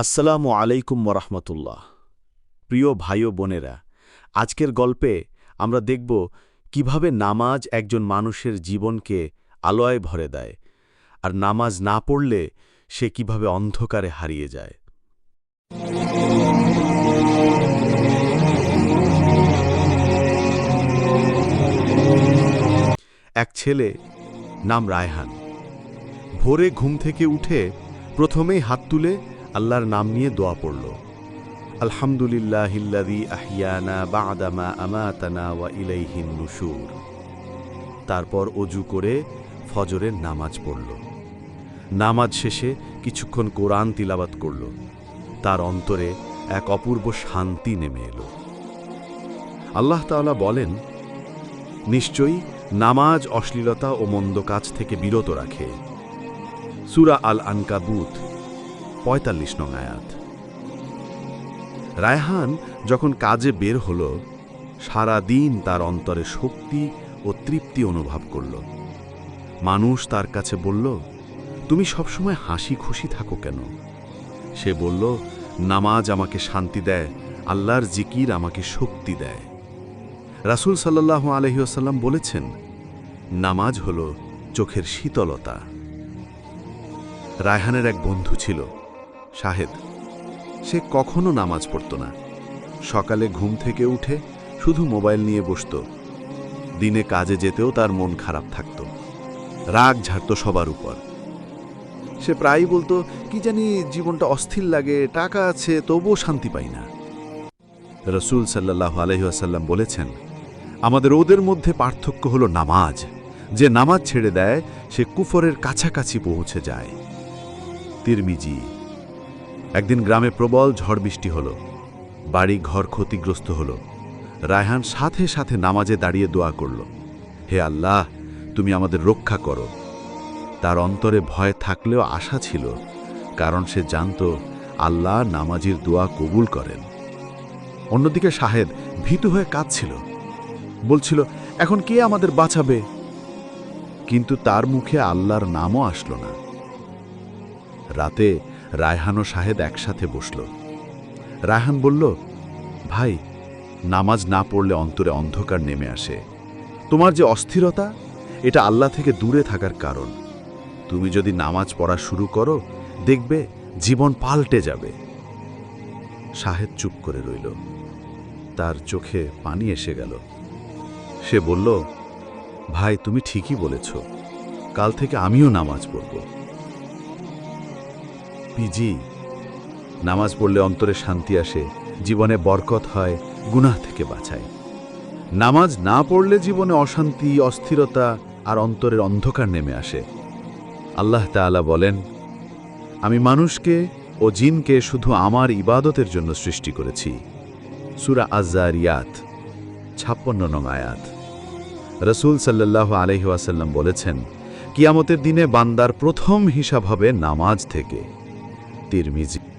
আসসালামু আলাইকুম ওরহমতুল্লাহ প্রিয় ভাই বোনেরা, আজকের গল্পে আমরা দেখব কীভাবে নামাজ একজন মানুষের জীবনকে আলোয় ভরে দেয় আর নামাজ না পড়লে সে কীভাবে অন্ধকারে হারিয়ে যায়। এক ছেলে নাম রায়হান। ভোরে ঘুম থেকে উঠে প্রথমেই হাত তুলে আল্লাহর নাম নিয়ে দোয়া পড়ল। আলহামদুলিল্লাহিল্লাদি আহিয়ানা ওয়া নুশুর। তারপর অজু করে ফজরের নামাজ পড়ল। নামাজ শেষে কিছুক্ষণ কোরআন তিলাবাত করল। তার অন্তরে এক অপূর্ব শান্তি নেমে এলো। আল্লাহ তাআলা বলেন, নিশ্চয়ই নামাজ অশ্লীলতা ও মন্দ কাজ থেকে বিরত রাখে। সুরা আল আনকাবুত পঁয়তাল্লিশ নং আয়াত। রায়হান যখন কাজে বের হল, সারা দিন তার অন্তরে শক্তি ও তৃপ্তি অনুভব করল। মানুষ তার কাছে বলল, তুমি সবসময় হাসি খুশি থাকো কেন? সে বলল, নামাজ আমাকে শান্তি দেয়, আল্লাহর জিকির আমাকে শক্তি দেয়। রাসূল সাল্লাহ আলহিউসাল্লাম বলেছেন, নামাজ হল চোখের শীতলতা। রায়হানের এক বন্ধু ছিল শাহেদ। সে কখনো নামাজ পড়ত না। সকালে ঘুম থেকে উঠে শুধু মোবাইল নিয়ে বসত। দিনে কাজে যেতেও তার মন খারাপ থাকত। রাগ ঝাড়ত সবার উপর। সে প্রায়ই বলতো, কি জানি জীবনটা অস্থির লাগে, টাকা আছে, তবুও শান্তি পাই না। রসুল সাল্লাহ আলহিহাসাল্লাম বলেছেন, আমাদের ওদের মধ্যে পার্থক্য হলো নামাজ। যে নামাজ ছেড়ে দেয়, সে কুফরের কাছাকাছি পৌঁছে যায়। তিরমিজি একদিন গ্রামে প্রবল ঝড় বৃষ্টি হল। বাড়ি ঘর ক্ষতিগ্রস্ত হল। রায়হান সাথে সাথে নামাজে দাঁড়িয়ে দোয়া করল। হে আল্লাহ, তুমি আমাদের রক্ষা করো। তার অন্তরে ভয় থাকলেও আশা ছিল, কারণ সে জানত আল্লাহ নামাজির দোয়া কবুল করেন। অন্যদিকে শাহেদ ভীতু হয়ে কাঁদছিল। বলছিল, এখন কে আমাদের বাঁচাবে? কিন্তু তার মুখে আল্লাহর নামও আসলো না। রাতে রায়হান ও শাহেদ একসাথে বসল। রায়হান বলল, ভাই, নামাজ না পড়লে অন্তরে অন্ধকার নেমে আসে। তোমার যে অস্থিরতা, এটা আল্লাহ থেকে দূরে থাকার কারণ। তুমি যদি নামাজ পড়া শুরু করো, দেখবে জীবন পাল্টে যাবে। শাহেদ চুপ করে রইল। তার চোখে পানি এসে গেল। সে বলল, ভাই, তুমি ঠিকই বলেছ। কাল থেকে আমিও নামাজ পড়ব। পিজি। নামাজ পড়লে অন্তরে শান্তি আসে, জীবনে বরকত হয়, গুনাহ থেকে বাঁচায়। নামাজ না পড়লে জীবনে অশান্তি, অস্থিরতা আর অন্তরের অন্ধকার নেমে আসে। আল্লাহ তাআলা বলেন, আমি মানুষকে ও জিনকে শুধু আমার ইবাদতের জন্য সৃষ্টি করেছি। সুরা আজারিয়াত ছাপ্পন্ন নং আয়াত। রসুল সাল্লাহ আলহি ওয়াসাল্লাম বলেছেন, কিয়ামতের দিনে বান্দার প্রথম হিসাব হবে নামাজ থেকে। তিরমিজি